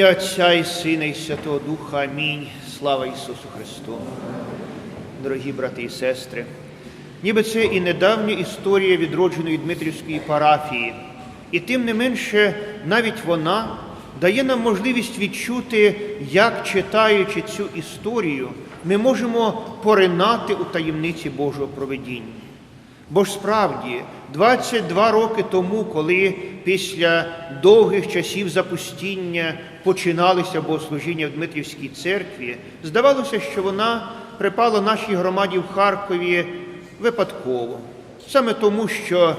ім'я Отця і Сина і Святого Духа. Амінь. Слава Ісусу Христу. Дорогі брати і сестри, ніби це і недавня історія відродженої Дмитрівської парафії, і тим не менше навіть вона дає нам можливість відчути, як читаючи цю історію, ми можемо поринати у таємниці Божого проведіння. Бо ж справді, 22 роки тому, коли після довгих часів запустіння починалися богослужіння в Дмитрівській церкві, здавалося, що вона припала нашій громаді в Харкові випадково. Саме тому, що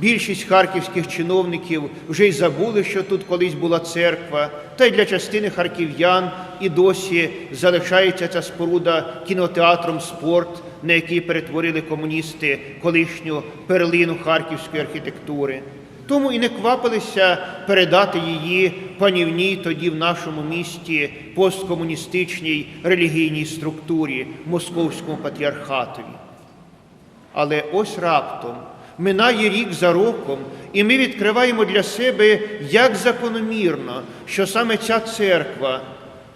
більшість харківських чиновників вже й забули, що тут колись була церква, та й для частини харків'ян і досі залишається ця споруда кінотеатром спорт, на який перетворили комуністи колишню перлину харківської архітектури. Тому і не квапилися передати її панівній тоді в нашому місті посткомуністичній релігійній структурі Московському патріархатові. Але ось раптом минає рік за роком, і ми відкриваємо для себе як закономірно, що саме ця церква,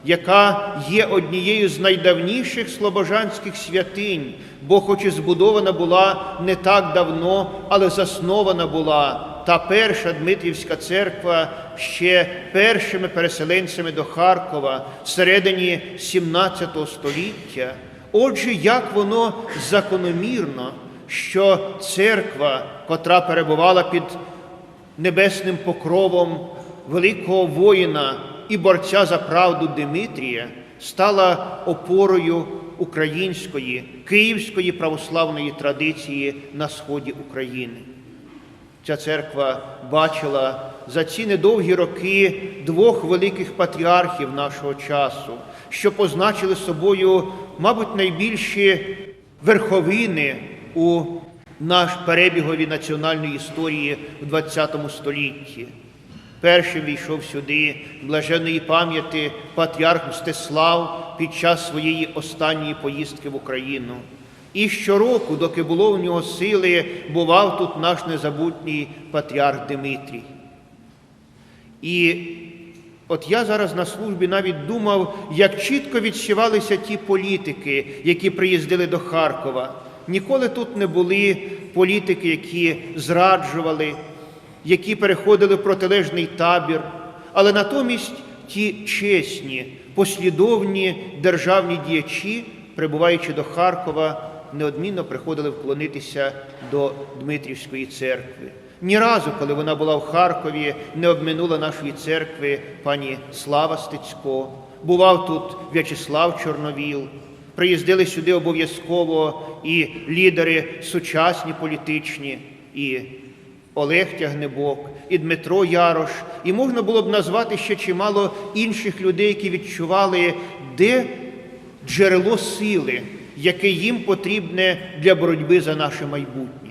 яка є однією з найдавніших слобожанських святинь, бо хоч і збудована була не так давно, але заснована була та перша Дмитрівська церква ще першими переселенцями до Харкова всередині 17 століття. Отже, як воно закономірно, що церква, котра перебувала під небесним покровом великого воїна і борця за правду Димитрія, стала опорою української, київської православної традиції на сході України. Ця церква бачила за ці недовгі роки двох великих патріархів нашого часу, що позначили собою, мабуть, найбільші верховини у наш перебігові національної історії в ХХ столітті. Першим війшов сюди блаженої пам'яті патріарх Мстислав під час своєї останньої поїздки в Україну. І щороку, доки було в нього сили, бував тут наш незабутній патріарх Димитрій. І от я зараз на службі навіть думав, як чітко відсівалися ті політики, які приїздили до Харкова. Ніколи тут не були політики, які зраджували, які переходили в протилежний табір, але натомість ті чесні, послідовні державні діячі, прибуваючи до Харкова, неодмінно приходили вклонитися до Дмитрівської церкви. Ні разу, коли вона була в Харкові, не обминула нашої церкви пані Слава Стецько. Бував тут В'ячеслав Чорновіл. Приїздили сюди обов'язково і лідери сучасні політичні, і Олег Тягнебок, і Дмитро Ярош, і можна було б назвати ще чимало інших людей, які відчували, де джерело сили, яке їм потрібне для боротьби за наше майбутнє.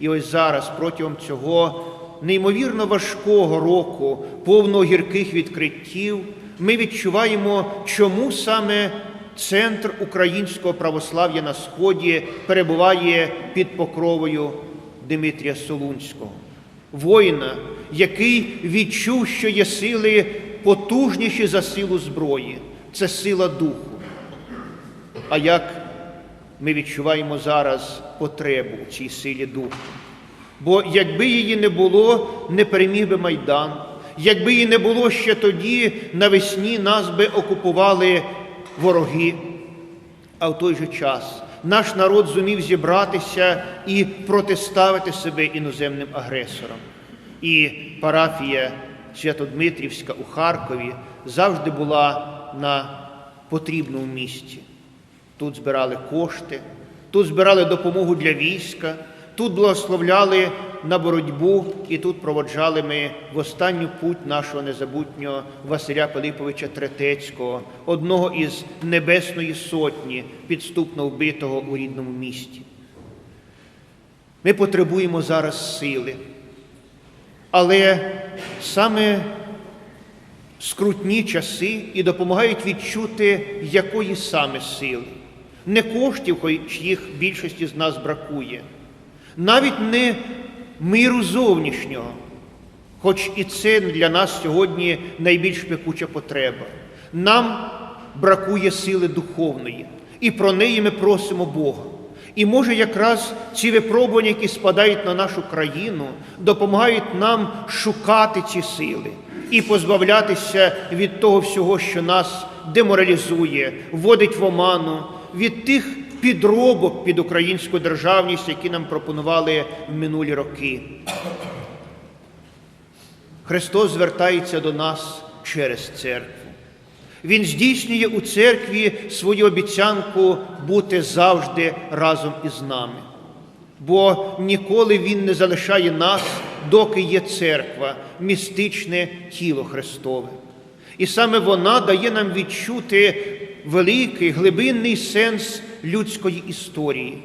І ось зараз, протягом цього неймовірно важкого року, повного гірких відкриттів, ми відчуваємо, чому саме центр українського православ'я на Сході перебуває під покровою Димитрія Солунського, воїна, який відчув, що є сили потужніші за силу зброї, це сила духу. А як ми відчуваємо зараз потребу в цій силі духу? Бо якби її не було, не переміг би Майдан. Якби її не було ще тоді, навесні нас би окупували вороги. А в той же час наш народ зумів зібратися і протиставити себе іноземним агресорам. І парафія Святодмитрівська у Харкові завжди була на потрібному місці. Тут збирали кошти, тут збирали допомогу для війська, тут благословляли на боротьбу і тут проводжали ми в останню путь нашого незабутнього Василя Пилиповича Третецького, одного із Небесної Сотні, підступно вбитого у рідному місті. Ми потребуємо зараз сили, але саме скрутні часи і допомагають відчути, якої саме сили. Не коштів, хоч їх більшості з нас бракує, навіть не миру зовнішнього, хоч і це для нас сьогодні найбільш пекуча потреба. Нам бракує сили духовної, і про неї ми просимо Бога. І може якраз ці випробування, які спадають на нашу країну, допомагають нам шукати ці сили і позбавлятися від того всього, що нас деморалізує, вводить в оману, від тих підробок під українську державність, які нам пропонували в минулі роки. Христос звертається до нас через церкву. Він здійснює у церкві свою обіцянку бути завжди разом із нами. Бо ніколи Він не залишає нас, доки є церква, містичне тіло Христове. І саме вона дає нам відчути великий глибинний сенс людської історії.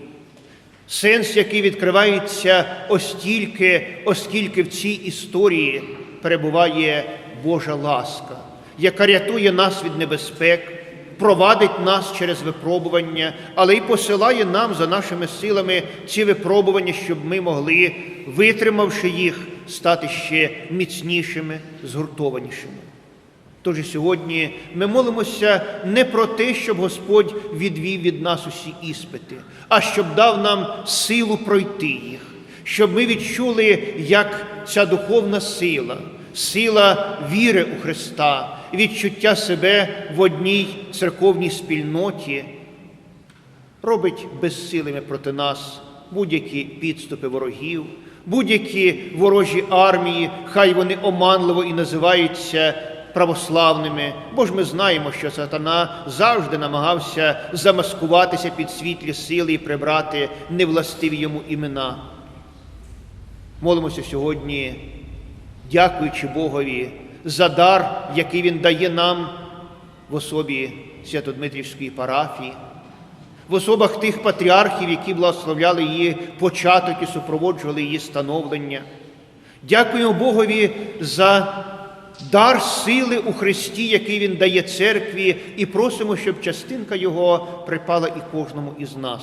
Сенс, який відкривається остільки, оскільки в цій історії перебуває Божа ласка, яка рятує нас від небезпек, провадить нас через випробування, але й посилає нам за нашими силами ці випробування, щоб ми могли, витримавши їх, стати ще міцнішими, згуртованішими. Тож сьогодні ми молимося не про те, щоб Господь відвів від нас усі іспити, а щоб дав нам силу пройти їх, щоб ми відчули, як ця духовна сила, сила віри у Христа, відчуття себе в одній церковній спільноті робить безсилими проти нас будь-які підступи ворогів, будь-які ворожі армії, хай вони оманливо і називаються православними, бо ж ми знаємо, що сатана завжди намагався замаскуватися під світлі сили і прибрати невластиві йому імена. Молимося сьогодні, дякуючи Богові за дар, який Він дає нам в особі Свято-Дмитрівської парафії, в особах тих патріархів, які благословляли її початок і супроводжували її становлення. Дякуємо Богові за дар сили у Христі, який Він дає церкві, і просимо, щоб частинка Його припала і кожному із нас.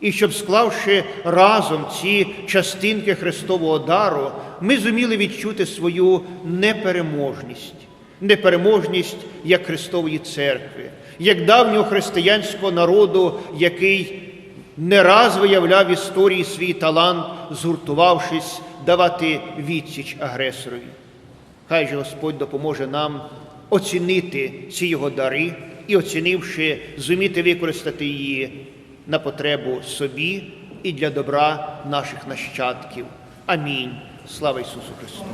І щоб, склавши разом ці частинки Христового дару, ми зуміли відчути свою непереможність, непереможність як Христової церкви, як давнього християнського народу, який не раз виявляв в історії свій талант, згуртувавшись, давати відсіч агресорові. Хай же Господь допоможе нам оцінити ці його дари і, оцінивши, зуміти використати її на потребу собі і для добра наших нащадків. Амінь. Слава Ісусу Христу!